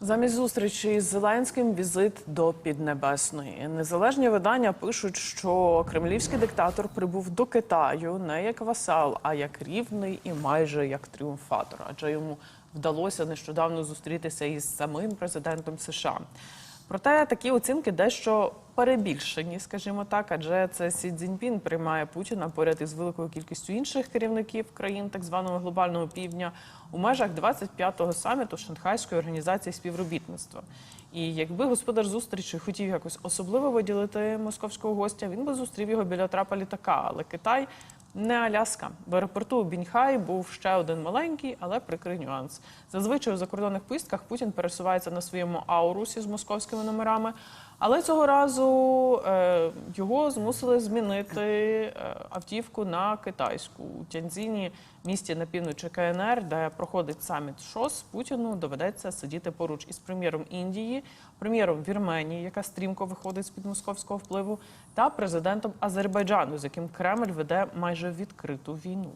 Замість зустрічі з Зеленським візит до Піднебесної. Незалежні видання пишуть, що кремлівський диктатор прибув до Китаю не як васал, а як рівний і майже як тріумфатор. Адже йому вдалося нещодавно зустрітися із самим президентом США. Проте такі оцінки дещо перебільшені, скажімо так, адже це Сі Цзіньпін приймає Путіна поряд із великою кількістю інших керівників країн так званого глобального півдня у межах 25-го саміту Шанхайської організації співробітництва. І якби господар зустрічі хотів якось особливо виділити московського гостя, він би зустрів його біля трапа літака. Але Китай не Аляска. В аеропорту Біньхай був ще один маленький, але прикрий нюанс. Зазвичай у закордонних поїздках Путін пересувається на своєму аурусі з московськими номерами. Але цього разу е, його змусили змінити е, автівку на китайську у Тяньцзіні, місті на півночі КНР, де проходить саміт ШОС. Путіну доведеться сидіти поруч із прем'єром Індії, прем'єром Вірменії, яка стрімко виходить з під московського впливу, та президентом Азербайджану, з яким Кремль веде майже відкриту війну.